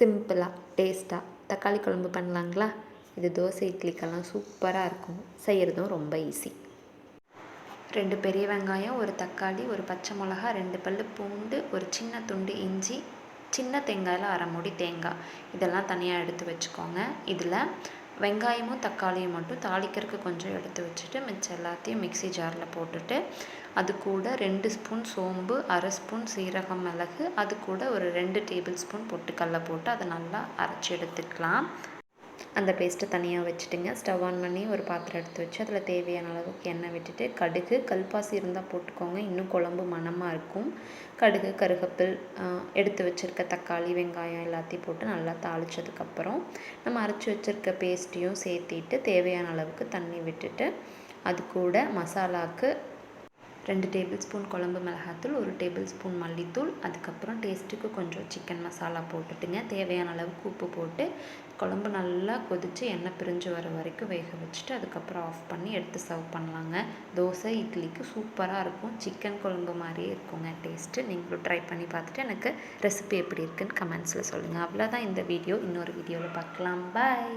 சிம்பிளாக டேஸ்ட்டாக தக்காளி குழம்பு பண்ணலாங்களா? இது தோசை இட்லிக்கெல்லாம் சூப்பராக இருக்கும். செய்கிறதும் ரொம்ப ஈஸி ரெண்டு பெரிய வெங்காயம் ஒரு தக்காளி ஒரு பச்சை மிளகா ரெண்டு பல் பூண்டு ஒரு சின்ன துண்டு இஞ்சி சின்ன தேங்காயில் அரை மூடி தேங்காய். இதெல்லாம் தனியாக எடுத்து வச்சுக்கோங்க. இதில் வெங்காயமும் தக்காளியும் மட்டும் தாளிக்கிறதுக்கு கொஞ்சம் எடுத்து வச்சுட்டு மிச்சம் எல்லாத்தையும் மிக்ஸி ஜாரில் போட்டுட்டு அது கூட ரெண்டு ஸ்பூன் சோம்பு அரை ஸ்பூன் சீரகம் மிளகு அது கூட ஒரு ரெண்டு டேபிள் ஸ்பூன் பொட்டுக்கடல போட்டு அதை நல்லா அரைச்சி எடுத்துக்கலாம். அந்த பேஸ்ட்டை தனியாக வச்சுட்டுங்க. ஸ்டவ் ஆன் பண்ணி ஒரு பாத்திரம் எடுத்து வச்சு அதில் தேவையான அளவுக்கு எண்ணெய் விட்டுட்டு கடுகு கல்பாசி இருந்தால் போட்டுக்கோங்க. இன்னும் குழம்பு மணமாக இருக்கும். கடுகு கருகப்பில் எடுத்து வச்சுருக்க தக்காளி வெங்காயம் எல்லாத்தையும் போட்டு நல்லா தாளித்ததுக்கப்புறம் நம்ம அரைச்சி வச்சுருக்க பேஸ்ட்டையும் சேர்த்திட்டு தேவையான அளவுக்கு தண்ணி விட்டுட்டு அது கூட மசாலாவுக்கு ரெண்டு டேபிள் ஸ்பூன் குழம்பு மிளகாத்தூள் ஒரு டேபிள் ஸ்பூன் மல்லித்தூள் அதுக்கப்புறம் டேஸ்ட்டுக்கு கொஞ்சம் சிக்கன் மசாலா போட்டுட்டுங்க. தேவையான அளவுக்கு உப்பு போட்டு குழம்பு நல்லா கொதித்து எண்ணெய் பிரிஞ்சு வர வரைக்கும் வேக வச்சுட்டு அதுக்கப்புறம் ஆஃப் பண்ணி எடுத்து சர்வ் பண்ணலாங்க. தோசை இட்லிக்கு சூப்பராக இருக்கும். சிக்கன் குழம்பு மாதிரியே இருக்குங்க டேஸ்ட்டு. நீங்களும் ட்ரை பண்ணி பார்த்துட்டு எனக்கு ரெசிபி எப்படி இருக்குன்னு கமெண்ட்ஸில் சொல்லுங்கள் அவ்வளோதான் இந்த வீடியோ. இன்னொரு வீடியோவில் பார்க்கலாம். பாய்